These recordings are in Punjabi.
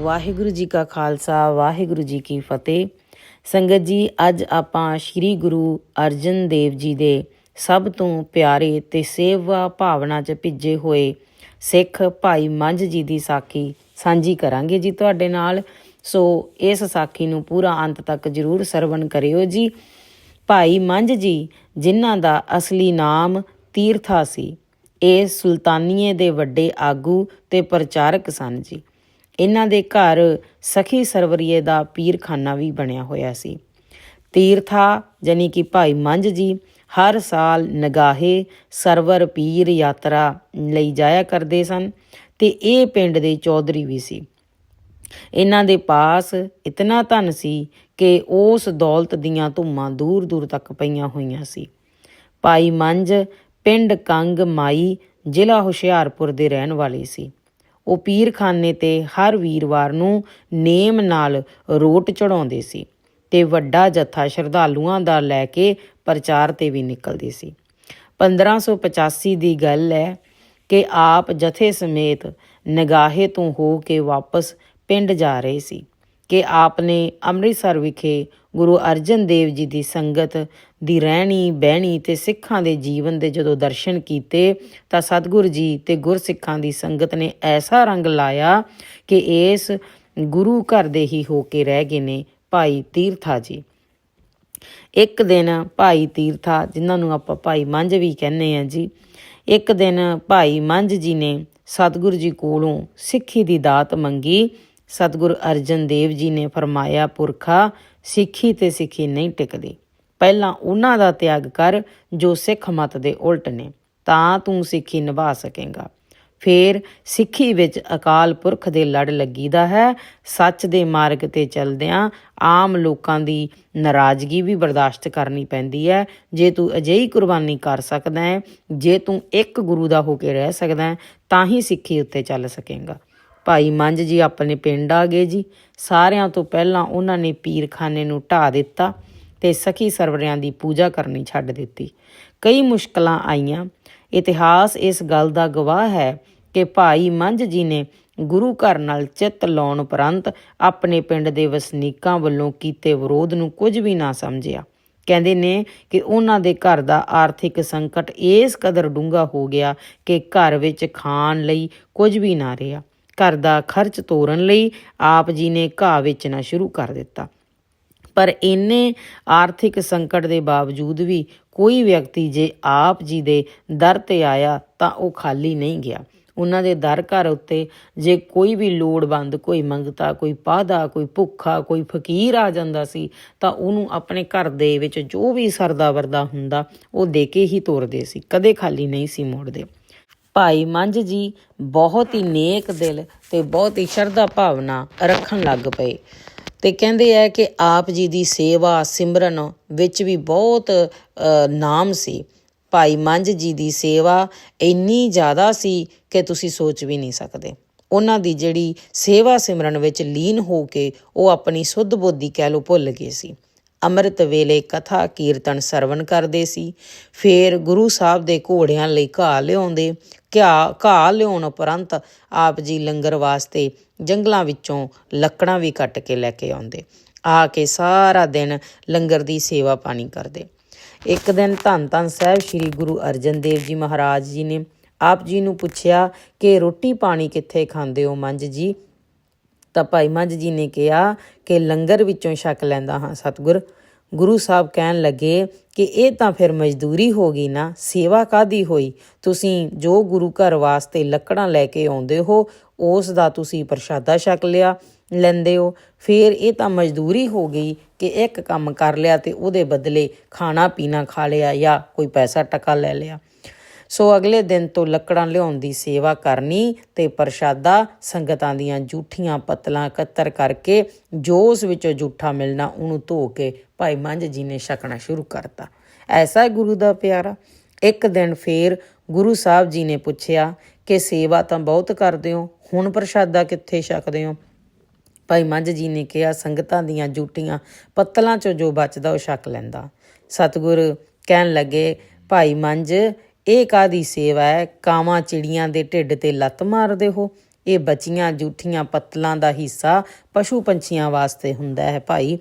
ਵਾਹਿਗੁਰੂ ਜੀ ਕਾ ਖਾਲਸਾ, ਵਾਹਿਗੁਰੂ ਜੀ ਕੀ ਫਤਿਹ। ਸੰਗਤ ਜੀ, ਅੱਜ ਆਪਾਂ ਸ੍ਰੀ ਗੁਰੂ ਅਰਜਨ ਦੇਵ ਜੀ ਦੇ ਸਭ ਤੋਂ ਪਿਆਰੇ ਤੇ ਸੇਵਾ ਭਾਵਨਾ 'ਚ ਭਿੱਜੇ ਹੋਏ ਸਿੱਖ ਭਾਈ ਮੰਝ ਜੀ ਦੀ ਸਾਖੀ ਸਾਂਝੀ ਕਰਾਂਗੇ ਜੀ ਤੁਹਾਡੇ ਨਾਲ। ਸੋ ਇਸ ਸਾਖੀ ਨੂੰ ਪੂਰਾ ਅੰਤ ਤੱਕ ਜਰੂਰ ਸਰਵਣ ਕਰਿਓ ਜੀ। ਭਾਈ ਮੰਝ ਜੀ, ਜਿਨ੍ਹਾਂ ਦਾ ਅਸਲੀ ਨਾਮ ਤੀਰਥਾ ਸੀ, ਇਹ ਸੁਲਤਾਨੀਏ ਦੇ ਵੱਡੇ ਆਗੂ ਤੇ ਪ੍ਰਚਾਰਕ ਸਨ ਜੀ। ਇਹਨਾਂ ਦੇ ਘਰ ਸਖੀ ਸਰਵਰੀਏ ਦਾ ਪੀਰਖਾਨਾ ਵੀ ਬਣਿਆ ਹੋਇਆ ਸੀ। ਤੀਰਥਾ ਜਾਨੀ ਕਿ ਭਾਈ ਮੰਝ ਜੀ ਹਰ ਸਾਲ ਨਗਾਹੇ ਸਰਵਰ ਪੀਰ ਯਾਤਰਾ ਲਈ ਜਾਇਆ ਕਰਦੇ ਸਨ ਤੇ ਇਹ ਪਿੰਡ ਦੇ ਚੌਧਰੀ ਵੀ ਸੀ। ਇਹਨਾਂ ਦੇ ਪਾਸ ਇਤਨਾ ਧਨ ਸੀ ਕਿ ਉਸ ਦੌਲਤ ਦੀਆਂ ਧੁੰਮਾਂ ਦੂਰ ਦੂਰ ਤੱਕ ਪਈਆਂ ਹੋਈਆਂ ਸੀ। ਭਾਈ ਮੰਝ ਪਿੰਡ ਕੰਗ ਮਾਈ ਜ਼ਿਲ੍ਹਾ ਹੁਸ਼ਿਆਰਪੁਰ ਦੇ ਰਹਿਣ ਵਾਲੇ ਸੀ। ਉਹ ਪੀਰਖਾਨੇ ਤੇ ਹਰ ਵੀਰਵਾਰ ਨੂੰ ਨੇਮ ਨਾਲ ਰੋਟ ਚੜਾਉਂਦੇ ਸੀ ਤੇ ਵੱਡਾ ਜਥਾ ਸ਼ਰਧਾਲੂਆਂ ਦਾ ਲੈ ਕੇ ਪ੍ਰਚਾਰ ਤੇ ਵੀ ਨਿਕਲਦੀ ਸੀ। 1585 ਦੀ ਗੱਲ ਹੈ ਕਿ ਆਪ ਜਥੇ ਸਮੇਤ ਨਗਾਹੇ ਤੋਂ ਹੋ ਕੇ ਵਾਪਸ ਪਿੰਡ ਜਾ ਰਹੇ ਸੀ ਕਿ ਆਪ ਨੇ ਅੰਮ੍ਰਿਤਸਰ ਵਿਖੇ ਗੁਰੂ ਅਰਜਨ ਦੇਵ ਜੀ ਦੀ ਸੰਗਤ ਦੀ ਰਹਿਣੀ, ਬਹਿਣੀ ਤੇ ਸਿੱਖਾਂ ਦੇ ਜੀਵਨ ਦੇ ਜਦੋਂ ਦਰਸ਼ਨ ਕੀਤੇ ਤਾਂ ਸਤਿਗੁਰ ਜੀ ਤੇ ਗੁਰਸਿੱਖਾਂ ਦੀ ਸੰਗਤ ਨੇ ਐਸਾ ਰੰਗ ਲਾਇਆ ਕਿ ਇਸ ਗੁਰੂ ਘਰ ਦੇ ਹੀ ਹੋ ਕੇ ਰਹਿ ਗਏ ਨੇ ਭਾਈ ਤੀਰਥਾ ਜੀ। ਇੱਕ ਦਿਨ ਭਾਈ ਤੀਰਥਾ, ਜਿਨ੍ਹਾਂ ਨੂੰ ਆਪਾਂ ਭਾਈ ਮੰਝ ਵੀ ਕਹਿੰਦੇ ਆ ਜੀ, ਇੱਕ ਦਿਨ ਭਾਈ ਮੰਝ ਜੀ ਨੇ ਸਤਿਗੁਰੂ ਜੀ ਕੋਲੋਂ ਸਿੱਖੀ ਦੀ ਦਾਤ ਮੰਗੀ। ਸਤਿਗੁਰ ਅਰਜਨ ਦੇਵ ਜੀ ਨੇ ਫਰਮਾਇਆ, ਪੁਰਖਾ, ਸਿੱਖੀ ਤੇ ਸਿੱਖੀ ਨਹੀਂ ਟਿਕਦੀ। ਪਹਿਲਾਂ ਉਹਨਾਂ ਦਾ ਤਿਆਗ ਕਰ ਜੋ ਸਿੱਖ ਮਤ ਦੇ ਉਲਟ ਨੇ, ਤਾਂ ਤੂੰ ਸਿੱਖੀ ਨਿਭਾ ਸਕੇਗਾ। ਫੇਰ ਸਿੱਖੀ ਵਿੱਚ ਅਕਾਲ ਪੁਰਖ ਦੇ ਲੜ ਲੱਗੀਦਾ ਹੈ, ਸੱਚ ਦੇ ਮਾਰਗ ਤੇ ਚੱਲਦਿਆਂ ਆਮ ਲੋਕਾਂ ਦੀ ਨਾਰਾਜ਼ਗੀ ਵੀ ਬਰਦਾਸ਼ਤ ਕਰਨੀ ਪੈਂਦੀ ਹੈ। ਜੇ ਤੂੰ ਅਜਿਹੀ ਕੁਰਬਾਨੀ ਕਰ ਸਕਦਾ ਹੈ, ਜੇ ਤੂੰ ਇੱਕ ਗੁਰੂ ਦਾ ਹੋ ਕੇ ਰਹਿ ਸਕਦਾ ਹੈ, ਤਾਂ ਹੀ ਸਿੱਖੀ ਉੱਤੇ ਚੱਲ ਸਕੇਗਾ। ਭਾਈ ਮੰਝ ਜੀ ਆਪਣੇ ਪਿੰਡ ਆ ਗਏ ਜੀ। ਸਾਰਿਆਂ ਤੋਂ ਪਹਿਲਾਂ ਉਹਨਾਂ ਨੇ ਪੀਰਖਾਨੇ ਨੂੰ ਢਾ ਦਿੱਤਾ। ਤੇ ਸਖੀ ਸਰਵਰਿਆਂ ਦੀ ਪੂਜਾ ਕਰਨੀ ਛੱਡ ਦਿੱਤੀ। ਕਈ ਮੁਸ਼ਕਲਾਂ ਆਈਆਂ। ਇਤਿਹਾਸ ਇਸ ਗੱਲ ਦਾ ਗਵਾਹ ਹੈ ਕਿ ਭਾਈ ਮੰਝ ਜੀ ਨੇ ਗੁਰੂ ਘਰ ਨਾਲ ਚਿੱਤ ਲਾਉਣ ਉਪਰੰਤ ਆਪਣੇ ਪਿੰਡ ਦੇ ਵਸਨੀਕਾਂ ਵੱਲੋਂ ਕੀਤੇ ਵਿਰੋਧ ਨੂੰ ਕੁਝ ਵੀ ਨਾ ਸਮਝਿਆ। ਕਹਿੰਦੇ ਨੇ ਕਿ ਉਹਨਾਂ ਦੇ ਘਰ ਦਾ ਆਰਥਿਕ ਸੰਕਟ ਇਸ ਕਦਰ ਡੂੰਘਾ ਹੋ ਗਿਆ ਕਿ ਘਰ ਵਿੱਚ ਖਾਣ ਲਈ ਕੁਝ ਵੀ ਨਾ ਰਿਹਾ। ਘਰ ਦਾ ਖਰਚ ਤੋਰਨ ਲਈ ਆਪ ਜੀ ਨੇ ਘਾਹ ਵੇਚਣਾ ਸ਼ੁਰੂ ਕਰ ਦਿੱਤਾ। ਪਰ ਇੰਨੇ ਆਰਥਿਕ ਸੰਕਟ ਦੇ ਬਾਵਜੂਦ ਵੀ ਕੋਈ ਵਿਅਕਤੀ ਜੇ ਆਪ ਜੀ ਦੇ ਦਰ ਤੇ ਆਇਆ ਤਾਂ ਉਹ ਖਾਲੀ ਨਹੀਂ ਗਿਆ। ਉਹਨਾਂ ਦੇ ਦਰ ਘਰ ਉੱਤੇ ਜੇ ਕੋਈ ਵੀ ਲੋੜਵੰਦ, ਕੋਈ ਮੰਗਤਾ, ਕੋਈ ਪਾਦਾ ਕੋਈ ਭੁੱਖਾ, ਕੋਈ ਫਕੀਰ ਆ ਜਾਂਦਾ ਸੀ ਤਾਂ ਉਹਨੂੰ ਆਪਣੇ ਘਰ ਦੇ ਵਿੱਚ ਜੋ ਵੀ ਸਰਦਾ ਵਰਦਾ ਹੁੰਦਾ, ਉਹ ਦੇ ਕੇ ਹੀ ਤੋਰਦੇ ਸੀ। ਕਦੇ ਖਾਲੀ ਨਹੀਂ ਸੀ ਮੋੜਦੇ। ਭਾਈ ਮੰਝ ਜੀ, ਬਹੁਤ ਹੀ ਨੇਕ ਦਿਲ ਤੇ ਬਹੁਤ ਹੀ ਸ਼ਰਧਾ ਭਾਵਨਾ ਰੱਖਣ ਲੱਗ ਪਏ। ਤੇ ਕਹਿੰਦੇ ਆ ਕਿ ਆਪ ਜੀ ਦੀ ਸੇਵਾ ਸਿਮਰਨ ਵਿੱਚ ਵੀ ਬਹੁਤ ਨਾਮ ਸੀ। ਭਾਈ ਮੰਝ ਜੀ ਦੀ ਸੇਵਾ ਇੰਨੀ ਜ਼ਿਆਦਾ ਸੀ ਕਿ ਤੁਸੀਂ ਸੋਚ ਵੀ ਨਹੀਂ ਸਕਦੇ। ਉਹਨਾਂ ਦੀ ਜਿਹੜੀ ਸੇਵਾ ਸਿਮਰਨ ਵਿੱਚ ਲੀਨ ਹੋ ਕੇ ਉਹ ਆਪਣੀ ਸੁੱਧ ਬੁੱਧੀ ਕਹਿ ਲੋ ਭੁੱਲ ਗਏ ਸੀ। ਅੰਮ੍ਰਿਤ ਵੇਲੇ ਕਥਾ ਕੀਰਤਨ ਸਰਵਣ ਕਰਦੇ ਸੀ। ਫੇਰ ਗੁਰੂ ਸਾਹਿਬ ਦੇ ਘੋੜਿਆਂ ਲਈ ਘਾਹ ਲਿਆਉਂਦੇ ਘਾ ਘਾਹ ਲਿਆਉਣ ਉਪਰੰਤ ਆਪ ਜੀ ਲੰਗਰ ਵਾਸਤੇ ਜੰਗਲਾਂ ਵਿੱਚੋਂ ਲੱਕੜਾਂ ਵੀ ਕੱਟ ਕੇ ਲੈ ਕੇ ਆਉਂਦੇ। ਆ ਕੇ ਸਾਰਾ ਦਿਨ ਲੰਗਰ ਦੀ ਸੇਵਾ ਪਾਣੀ ਕਰਦੇ। ਇੱਕ ਦਿਨ ਧੰਨ ਧੰਨ ਸਾਹਿਬ ਸ੍ਰੀ ਗੁਰੂ ਅਰਜਨ ਦੇਵ ਜੀ ਮਹਾਰਾਜ ਜੀ ਨੇ ਆਪ ਜੀ ਨੂੰ ਪੁੱਛਿਆ ਕਿ ਰੋਟੀ ਪਾਣੀ ਕਿੱਥੇ ਖਾਂਦੇ ਹੋ ਮੰਝ ਜੀ? ਤਾਂ ਭਾਈ ਮੰਝ ਜੀ ਨੇ ਕਿਹਾ ਕਿ ਲੰਗਰ ਵਿੱਚੋਂ ਛਕ ਲੈਂਦਾ ਹਾਂ, ਸਤਗੁਰ। ਗੁਰੂ ਸਾਹਿਬ ਕਹਿਣ ਲੱਗੇ ਕਿ ਇਹ ਤਾਂ ਫਿਰ ਮਜ਼ਦੂਰੀ ਹੋ ਗਈ ਨਾ, ਸੇਵਾ ਕਾਦੀ ਹੋਈ? ਤੁਸੀਂ ਜੋ ਗੁਰੂ ਘਰ ਵਾਸਤੇ ਲੱਕੜਾਂ ਲੈ ਕੇ ਆਉਂਦੇ ਹੋ, ਉਸ ਦਾ ਤੁਸੀਂ ਪ੍ਰਸ਼ਾਦਾ ਛਕ ਲਿਆ, ਲੈਂਦੇ ਹੋ। ਫਿਰ ਇਹ ਤਾਂ ਮਜ਼ਦੂਰੀ ਹੋ ਗਈ ਕਿ ਇੱਕ ਕੰਮ ਕਰ ਲਿਆ ਤੇ ਉਹਦੇ ਬਦਲੇ ਖਾਣਾ ਪੀਣਾ ਖਾ ਲਿਆ ਜਾਂ ਕੋਈ ਪੈਸਾ ਟਕਾ ਲੈ ਲਿਆ। ਸੋ ਅਗਲੇ ਦਿਨ ਤੋਂ ਲੱਕੜਾਂ ਲਿਆਉਣ ਦੀ ਸੇਵਾ ਕਰਨੀ ਤੇ ਪ੍ਰਸ਼ਾਦਾ ਸੰਗਤਾਂ ਦੀਆਂ ਜੂਠੀਆਂ ਪਤਲਾਂ ਇਕੱਤਰ ਕਰਕੇ ਜੋ ਉਸ ਵਿੱਚੋਂ ਜੂਠਾ ਮਿਲਣਾ ਉਹਨੂੰ ਧੋ ਕੇ ਭਾਈ ਮੰਝ ਜੀ ਨੇ ਛਕਣਾ ਸ਼ੁਰੂ ਕਰਤਾ। ਐਸਾ ਗੁਰੂ ਦਾ ਪਿਆਰਾ। ਇੱਕ ਦਿਨ ਫੇਰ ਗੁਰੂ ਸਾਹਿਬ ਜੀ ਨੇ ਪੁੱਛਿਆ ਕਿ ਸੇਵਾ ਤਾਂ ਬਹੁਤ ਕਰਦੇ ਹੋ, ਹੁਣ ਪ੍ਰਸ਼ਾਦਾ ਕਿੱਥੇ ਛਕਦੇ ਹੋ? ਭਾਈ ਮੰਝ ਜੀ ਨੇ ਕਿਹਾ, ਸੰਗਤਾਂ ਦੀਆਂ ਜੂਟੀਆਂ ਪੱਤਲਾਂ ਚੋਂ ਜੋ ਬਚਦਾ ਉਹ ਛਕ ਲੈਂਦਾ। ਸਤਿਗੁਰ ਕਹਿਣ ਲੱਗੇ, ਭਾਈ ਮੰਝ ਇਹ ਕਾਦੀ ਸੇਵਾ ਹੈ? ਕਾਵਾਂ ਚਿੜੀਆਂ ਦੇ ਢਿੱਡ ਤੇ ਲੱਤ ਮਾਰਦੇ ਹੋ? ਇਹ ਬਚੀਆਂ ਜੂਠੀਆਂ ਪੱਤਲਾਂ ਦਾ ਹਿੱਸਾ ਪਸ਼ੂ ਪੰਛੀਆਂ ਵਾਸਤੇ ਹੁੰਦਾ ਹੈ ਭਾਈ।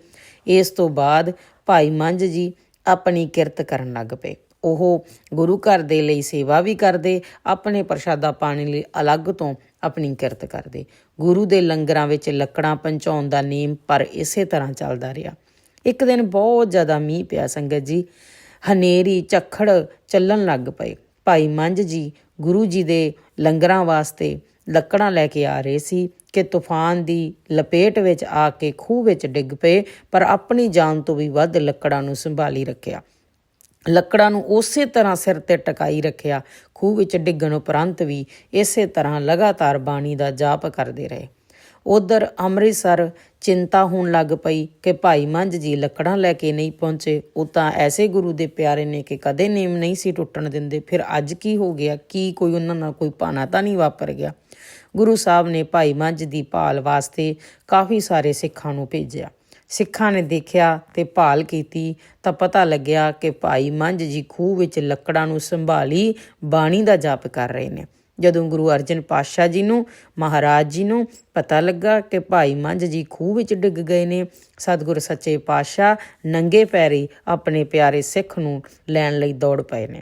ਇਸ ਤੋਂ ਬਾਅਦ ਭਾਈ ਮੰਝ ਜੀ ਆਪਣੀ ਕਿਰਤ ਕਰਨ ਲੱਗ ਪਏ। ਉਹ ਗੁਰੂ ਘਰ ਦੇ ਲਈ ਸੇਵਾ ਵੀ ਕਰਦੇ, ਆਪਣੇ ਪ੍ਰਸ਼ਾਦਾ ਪਾਣੀ ਲਈ ਅਲੱਗ ਤੋਂ ਆਪਣੀ ਕਿਰਤ ਕਰਦੇ। ਗੁਰੂ ਦੇ ਲੰਗਰਾਂ ਵਿੱਚ ਲੱਕੜਾਂ ਪਹੁੰਚਾਉਣ ਦਾ ਨੇਮ ਪਰ ਇਸੇ ਤਰ੍ਹਾਂ ਚੱਲਦਾ ਰਿਹਾ। ਇੱਕ ਦਿਨ ਬਹੁਤ ਜ਼ਿਆਦਾ ਮੀਂਹ ਪਿਆ ਸੰਗਤ ਜੀ। ਹਨੇਰੀ ਝੱਖੜ ਚੱਲਣ ਲੱਗ ਪਏ। ਭਾਈ ਮੰਝ ਜੀ ਗੁਰੂ ਜੀ ਦੇ ਲੰਗਰਾਂ ਵਾਸਤੇ ਲੱਕੜਾਂ ਲੈ ਕੇ ਆ ਰਹੇ ਸੀ ਕਿ ਤੂਫਾਨ ਦੀ ਲਪੇਟ ਵਿੱਚ ਆ ਕੇ ਖੂਹ ਵਿੱਚ ਡਿੱਗ ਪਏ, ਪਰ ਆਪਣੀ ਜਾਨ ਤੋਂ ਵੀ ਵੱਧ ਲੱਕੜਾਂ ਨੂੰ ਸੰਭਾਲੀ ਰੱਖਿਆ। ਲੱਕੜਾਂ ਨੂੰ ਉਸੇ ਤਰ੍ਹਾਂ ਸਿਰ ਤੇ ਟਿਕਾਈ ਰੱਖਿਆ, ਖੂਹ ਵਿੱਚ ਡਿੱਗਣ ਉਪਰੰਤ ਵੀ ਇਸੇ ਤਰ੍ਹਾਂ ਲਗਾਤਾਰ ਬਾਣੀ ਦਾ ਜਾਪ ਕਰਦੇ ਰਹੇ। ਉਧਰ ਅੰਮ੍ਰਿਤਸਰ ਚਿੰਤਾ ਹੋਣ ਲੱਗ ਪਈ ਕਿ ਭਾਈ ਮੰਝ ਜੀ ਲੱਕੜਾਂ ਲੈ ਕੇ ਨਹੀਂ ਪਹੁੰਚੇ। ਉਹ ਤਾਂ ਐਸੇ ਗੁਰੂ ਦੇ ਪਿਆਰੇ ਨੇ ਕਿ ਕਦੇ ਨੇਮ ਨਹੀਂ ਸੀ ਟੁੱਟਣ ਦਿੰਦੇ। ਫਿਰ ਅੱਜ ਕੀ ਹੋ ਗਿਆ? ਕੀ ਕੋਈ ਉਹਨਾਂ ਨਾਲ ਕੋਈ ਪਾਣਾ ਤਾਂ ਨਹੀਂ ਵਾਪਰ ਗਿਆ? ਗੁਰੂ ਸਾਹਿਬ ਨੇ ਭਾਈ ਮੰਝ ਦੀ ਭਾਲ ਵਾਸਤੇ ਕਾਫੀ ਸਾਰੇ ਸਿੱਖਾਂ ਨੂੰ ਭੇਜਿਆ। ਸਿੱਖਾਂ ਨੇ ਦੇਖਿਆ ਤੇ ਭਾਲ ਕੀਤੀ ਤਾਂ ਪਤਾ ਲੱਗਿਆ ਕਿ ਭਾਈ ਮੰਝ ਜੀ ਖੂਹ ਵਿੱਚ ਲੱਕੜਾਂ ਨੂੰ ਸੰਭਾਲੀ ਬਾਣੀ ਦਾ ਜਾਪ ਕਰ ਰਹੇ ਨੇ। ਜਦੋਂ ਗੁਰੂ ਅਰਜਨ ਪਾਤਸ਼ਾਹ ਜੀ ਨੂੰ, ਮਹਾਰਾਜ ਜੀ ਨੂੰ ਪਤਾ ਲੱਗਾ ਕਿ ਭਾਈ ਮੰਝ ਜੀ ਖੂਹ ਵਿੱਚ ਡਿੱਗ ਗਏ ਨੇ, ਸਤਿਗੁਰ ਸੱਚੇ ਪਾਤਸ਼ਾਹ ਨੰਗੇ ਪੈਰੀ ਆਪਣੇ ਪਿਆਰੇ ਸਿੱਖ ਨੂੰ ਲੈਣ ਲਈ ਦੌੜ ਪਏ ਨੇ।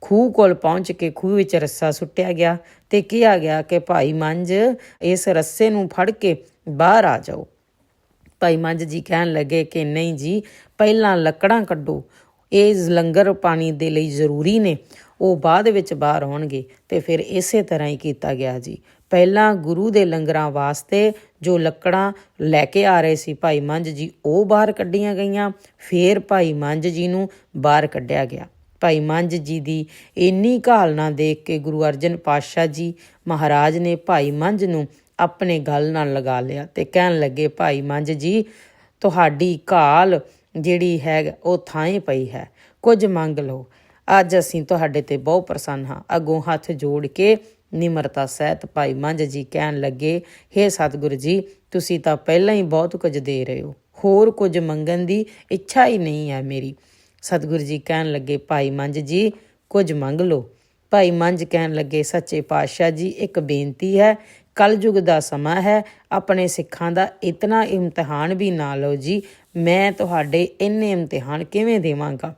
ਖੂਹ ਕੋਲ ਪਹੁੰਚ ਕੇ ਖੂਹ ਵਿੱਚ ਰੱਸਾ ਸੁੱਟਿਆ ਗਿਆ ਤੇ ਕਿਹਾ ਗਿਆ ਕਿ ਭਾਈ ਮੰਝ, ਇਸ ਰੱਸੇ ਨੂੰ ਫੜ ਕੇ ਬਾਹਰ ਆ ਜਾਓ। ਭਾਈ ਮੰਝ ਜੀ ਕਹਿਣ ਲੱਗੇ ਕਿ ਨਹੀਂ ਜੀ, ਪਹਿਲਾਂ ਲੱਕੜਾਂ ਕੱਢੋ, ਇਹ ਲੰਗਰ ਪਾਣੀ ਦੇ ਲਈ ਜ਼ਰੂਰੀ ਨੇ। ਉਹ ਬਾਅਦ ਵਿੱਚ ਬਾਹਰ ਆਉਣਗੇ ਤੇ ਫਿਰ ਇਸੇ ਤਰ੍ਹਾਂ ਹੀ ਕੀਤਾ ਗਿਆ ਜੀ। ਪਹਿਲਾਂ ਗੁਰੂ ਦੇ ਲੰਗਰਾਂ ਵਾਸਤੇ ਜੋ ਲੱਕੜਾਂ ਲੈ ਕੇ ਆ ਰਹੇ ਸੀ ਭਾਈ ਮੰਝ ਜੀ, ਉਹ ਬਾਹਰ ਕੱਢੀਆਂ ਗਈਆਂ। ਫਿਰ ਭਾਈ ਮੰਝ ਜੀ ਨੂੰ ਬਾਹਰ ਕੱਢਿਆ ਗਿਆ। ਭਾਈ ਮੰਝ ਜੀ ਦੀ ਇੰਨੀ ਘਾਲਣਾ ਦੇਖ ਕੇ ਗੁਰੂ ਅਰਜਨ ਪਾਤਸ਼ਾਹ ਜੀ ਮਹਾਰਾਜ ਨੇ ਭਾਈ ਮੰਝ ਨੂੰ ਆਪਣੇ ਗਲ ਨਾਲ ਲਗਾ ਲਿਆ ਤੇ ਕਹਿਣ ਲੱਗੇ, ਭਾਈ ਮੰਝ ਜੀ, ਤੁਹਾਡੀ ਘਾਲ ਜਿਹੜੀ ਹੈ, ਉਹ ਥਾਂ ਪਈ ਹੈ। ਕੁਝ ਮੰਗ ਲਓ। ਅੱਜ ਅਸੀਂ ਤੁਹਾਡੇ ਤੇ ਬਹੁਤ ਪ੍ਰਸੰਨ ਹਾਂ। ਅੱਗੋਂ ਹੱਥ ਜੋੜ ਕੇ ਨਿਮਰਤਾ ਸਹਿਤ ਭਾਈ ਮੰਝ ਜੀ ਕਹਿਣ ਲੱਗੇ हे ਸਤਿਗੁਰੂ ਜੀ, ਤੁਸੀਂ ਤਾਂ ਪਹਿਲਾਂ ਹੀ ਬਹੁਤ ਕੁਝ ਦੇ ਰਹੇ ਹੋ। ਹੋਰ ਕੁਝ ਮੰਗਣ ਦੀ ਇੱਛਾ ਹੀ ਨਹੀਂ ਹੈ ਮੇਰੀ। ਸਤਿਗੁਰੂ ਜੀ ਕਹਿਣ ਲੱਗੇ, ਭਾਈ ਮੰਝ ਜੀ, ਕੁਝ ਮੰਗ ਲਓ। ਭਾਈ ਮੰਝ ਕਹਿਣ ਲੱਗੇ, ਸੱਚੇ ਪਾਤਸ਼ਾਹ ਜੀ, ਇੱਕ ਬੇਨਤੀ ਹੈ, ਕਲਯੁਗ ਦਾ ਸਮਾਂ ਹੈ, ਆਪਣੇ ਸਿੱਖਾਂ ਦਾ ਇਤਨਾ ਇਮਤਿਹਾਨ ਵੀ ਨਾ ਲਓ ਜੀ। ਮੈਂ ਤੁਹਾਡੇ ਇੰਨੇ ਇਮਤਿਹਾਨ ਕਿਵੇਂ ਦੇਵਾਂਗਾ?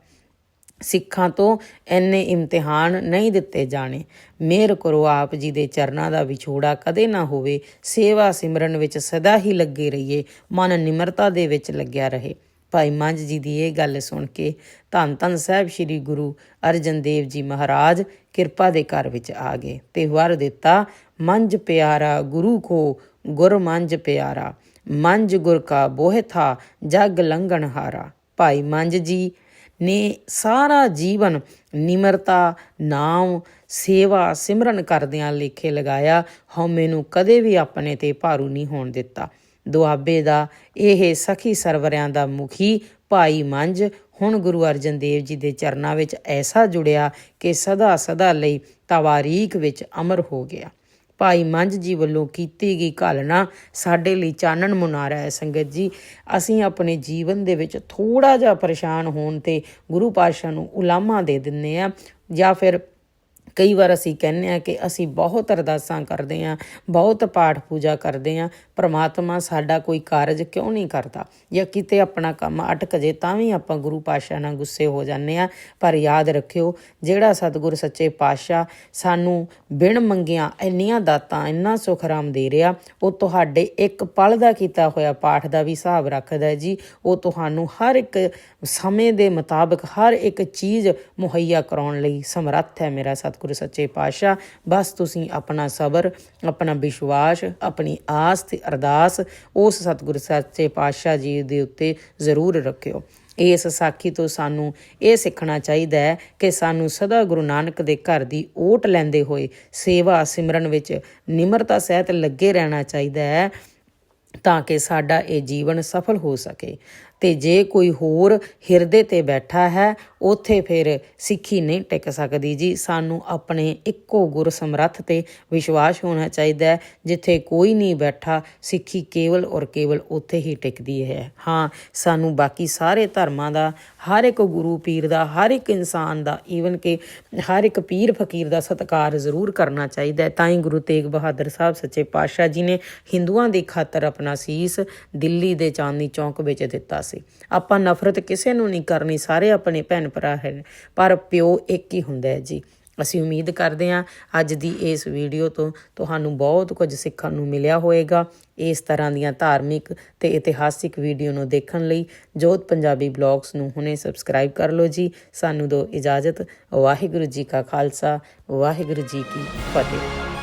ਸਿੱਖਾਂ ਤੋਂ ਇੰਨੇ ਇਮਤਿਹਾਨ ਨਹੀਂ ਦਿੱਤੇ ਜਾਣੇ। ਮਿਹਰ ਕਰੋ ਆਪ ਜੀ ਦੇ ਚਰਨਾਂ ਦਾ ਵਿਛੋੜਾ ਕਦੇ ਨਾ ਹੋਵੇ। ਸੇਵਾ ਸਿਮਰਨ ਵਿੱਚ ਸਦਾ ਹੀ ਲੱਗੇ ਰਹੀਏ। ਮਨ ਨਿਮਰਤਾ ਦੇ ਵਿੱਚ ਲੱਗਿਆ ਰਹੇ। ਭਾਈ ਮੰਝ ਜੀ ਦੀ ਇਹ ਗੱਲ ਸੁਣ ਕੇ ਧੰਨ ਧੰਨ ਸਾਹਿਬ ਸ੍ਰੀ ਗੁਰੂ ਅਰਜਨ ਦੇਵ ਜੀ ਮਹਾਰਾਜ ਕਿਰਪਾ ਦੇ ਘਰ ਵਿੱਚ ਆ ਗਏ ਤੇ ਵਰ ਦਿੱਤਾ, ਮੰਝ ਪਿਆਰਾ, ਗੁਰੂ ਕੋ ਗੁਰ ਮੰਝ ਪਿਆਰਾ। ਮੰਝ ਗੁਰ ਕਾ ਬੋਹਿ ਥਾ, ਜਗ ਲੰਘਣ ਹਾਰਾ। ਭਾਈ ਮੰਝ ਜੀ ਨੇ ਸਾਰਾ ਜੀਵਨ ਨਿਮਰਤਾ ਨਾਮ ਸੇਵਾ, ਸਿਮਰਨ ਕਰਦਿਆਂ ਲੇਖੇ ਲਗਾਇਆ, ਹਉਮੈ ਨੂੰ ਕਦੇ ਵੀ ਆਪਣੇ ਤੇ ਭਾਰੂ ਨਹੀਂ ਹੋਣ ਦਿੱਤਾ। ਦੁਆਬੇ ਦਾ ਇਹ ਸਖੀ ਸਰਵਰਿਆਂ ਦਾ ਮੁਖੀ ਭਾਈ ਮੰਝ ਹੁਣ ਗੁਰੂ ਅਰਜਨ ਦੇਵ ਜੀ ਦੇ ਚਰਨਾਂ ਵਿੱਚ ਐਸਾ ਜੁੜਿਆ ਕਿ ਸਦਾ ਸਦਾ ਲਈ ਤਵਾਰੀਖ ਵਿੱਚ ਅਮਰ ਹੋ ਗਿਆ। ਭਾਈ ਮੰਝ ਜੀ ਵੱਲੋਂ ਕੀਤੀ ਗਈ ਘਾਲਣਾ ਸਾਡੇ ਲਈ ਚਾਨਣ ਮੁਨਾਰਾ ਹੈ, ਸੰਗਤ ਜੀ। ਅਸੀਂ ਆਪਣੇ ਜੀਵਨ ਦੇ ਵਿੱਚ ਥੋੜਾ ਜਿਹਾ ਪਰੇਸ਼ਾਨ ਹੋਣ ਤੇ ਗੁਰੂ ਪਾਤਸ਼ਾਹ ਨੂੰ ਉਲਾਮਾ ਦੇ ਦਿੰਨੇ ਆ ਜਾਂ ਫਿਰ ਕਈ ਵਾਰ ਅਸੀਂ ਕਹਿੰਦੇ ਆ ਕਿ ਅਸੀਂ ਬਹੁਤ ਅਰਦਾਸਾਂ ਕਰਦੇ ਆ ਬਹੁਤ ਪਾਠ ਪੂਜਾ ਕਰਦੇ ਆ ਪ੍ਰਮਾਤਮਾ ਸਾਡਾ ਕੋਈ ਕਾਰਜ ਕਿਉਂ ਨਹੀਂ ਕਰਦਾ? ਜਾਂ ਕਿਤੇ ਆਪਣਾ ਕੰਮ ਅਟਕ ਜੇ ਤਾਂ ਵੀ ਆਪਾਂ ਗੁਰੂ ਪਾਤਸ਼ਾਹ ਨਾਲ ਗੁੱਸੇ ਹੋ ਜਾਂਦੇ ਆ ਪਰ ਯਾਦ ਰੱਖਿਓ, ਜਿਹੜਾ ਸਤਿਗੁਰ ਸੱਚੇ ਪਾਤਸ਼ਾਹ ਸਾਨੂੰ ਬਿਨ ਮੰਗਿਆਂ ਇੰਨੀਆਂ ਦਾਤਾਂ, ਇੰਨਾ ਸੁਖ ਰਾਮ ਦੇ ਰਿਹਾ, ਉਹ ਤੁਹਾਡੇ ਇੱਕ ਪਲ ਦਾ ਕੀਤਾ ਹੋਇਆ ਪਾਠ ਦਾ ਵੀ ਹਿਸਾਬ ਰੱਖਦਾ ਜੀ। ਉਹ ਤੁਹਾਨੂੰ ਹਰ ਇੱਕ ਸਮੇਂ ਦੇ ਮੁਤਾਬਕ ਹਰ ਇੱਕ ਚੀਜ਼ ਮੁਹੱਈਆ ਕਰਾਉਣ ਲਈ ਸਮਰੱਥ ਹੈ ਮੇਰਾ ਸਤਿਗੁਰੂ ਸੱਚੇ ਪਾਤਸ਼ਾਹ, ਬਸ ਤੁਸੀਂ ਆਪਣਾ ਸਬਰ, ਆਪਣਾ ਵਿਸ਼ਵਾਸ, ਆਪਣੀ ਆਸ ਤੇ ਅਰਦਾਸ, ਉਸ ਸਤਿਗੁਰੂ ਸੱਚੇ ਪਾਤਸ਼ਾਹ ਜੀ ਦੇ ਉੱਤੇ ਜ਼ਰੂਰ ਰੱਖਿਓ। ਇਸ ਸਾਖੀ ਤੋਂ ਸਾਨੂੰ ਇਹ ਸਿੱਖਣਾ ਚਾਹੀਦਾ ਹੈ ਕਿ ਸਾਨੂੰ ਸਦਾ ਗੁਰੂ ਨਾਨਕ ਦੇ ਘਰ ਦੀ ਓਟ ਲੈਂਦੇ ਹੋਏ ਸੇਵਾ ਸਿਮਰਨ ਵਿੱਚ ਨਿਮਰਤਾ ਸਹਿਤ ਲੱਗੇ ਰਹਿਣਾ ਚਾਹੀਦਾ ਹੈ ਤਾਂ ਕਿ ਸਾਡਾ ਇਹ ਜੀਵਨ ਸਫਲ ਹੋ ਸਕੇ। ਤੇ ਜੇ ਕੋਈ ਹੋਰ ਹਿਰਦੇ ਤੇ ਬੈਠਾ ਹੈ, ਉਥੇ ਫਿਰ ਸਿੱਖੀ ਨਹੀਂ ਟਿਕ ਸਕਦੀ ਜੀ। ਸਾਨੂੰ ਆਪਣੇ ਇੱਕੋ ਗੁਰ ਸਮਰੱਥ ਤੇ ਵਿਸ਼ਵਾਸ ਹੋਣਾ ਚਾਹੀਦਾ ਹੈ। ਜਿੱਥੇ ਕੋਈ ਨਹੀਂ ਬੈਠਾ, ਸਿੱਖੀ ਕੇਵਲ ਔਰ ਕੇਵਲ ਉੱਥੇ ਹੀ ਟਿਕਦੀ ਹੈ। ਹਾਂ, ਸਾਨੂੰ ਬਾਕੀ ਸਾਰੇ ਧਰਮਾਂ ਦਾ, ਹਰ ਇੱਕ ਗੁਰੂ ਪੀਰ ਦਾ, ਹਰ ਇੱਕ ਇਨਸਾਨ ਦਾ ਈਵਨ ਕਿ ਹਰ ਇੱਕ ਪੀਰ ਫਕੀਰ ਦਾ ਸਤਿਕਾਰ ਜ਼ਰੂਰ ਕਰਨਾ ਚਾਹੀਦਾ ਹੈ। ਤਾਂ ਹੀ ਗੁਰੂ ਤੇਗ ਬਹਾਦਰ ਸਾਹਿਬ ਸੱਚੇ ਪਾਤਸ਼ਾਹ ਜੀ ਨੇ ਹਿੰਦੂਆਂ ਦੀ ਖਾਤਰ ਆਪਣਾ ਸੀਸ ਦਿੱਲੀ ਦੇ ਚਾਂਦਨੀ ਚੌਂਕ ਵਿੱਚ ਦਿੱਤਾ ਸੀ। ਆਪਾਂ ਨਫ਼ਰਤ ਕਿਸੇ ਨੂੰ ਨਹੀਂ ਕਰਨੀ, ਸਾਰੇ ਆਪਣੇ ਭੈਣ ਭਰਾ ਹਨ, ਪਰ ਪਿਓ ਇੱਕ ਹੀ ਹੁੰਦਾ ਹੈ ਜੀ। ਅਸੀਂ ਉਮੀਦ ਕਰਦੇ ਹਾਂ ਅੱਜ ਦੀ ਇਸ ਵੀਡੀਓ ਤੋਂ ਤੁਹਾਨੂੰ ਬਹੁਤ ਕੁਝ ਸਿੱਖਣ ਨੂੰ ਮਿਲਿਆ ਹੋਵੇਗਾ। ਇਸ ਤਰ੍ਹਾਂ ਦੀਆਂ ਧਾਰਮਿਕ ਤੇ ਇਤਿਹਾਸਿਕ ਵੀਡੀਓ ਨੂੰ ਦੇਖਣ ਲਈ ਜੋਤ ਪੰਜਾਬੀ ਬਲੌਗਸ ਨੂੰ ਹੁਣੇ ਸਬਸਕ੍ਰਾਈਬ ਕਰ ਲਓ ਜੀ। ਸਾਨੂੰ ਦਿਓ ਇਜਾਜ਼ਤ। ਵਾਹਿਗੁਰੂ ਜੀ ਕਾ ਖਾਲਸਾ, ਵਾਹਿਗੁਰੂ ਜੀ ਕੀ ਫਤਿਹ।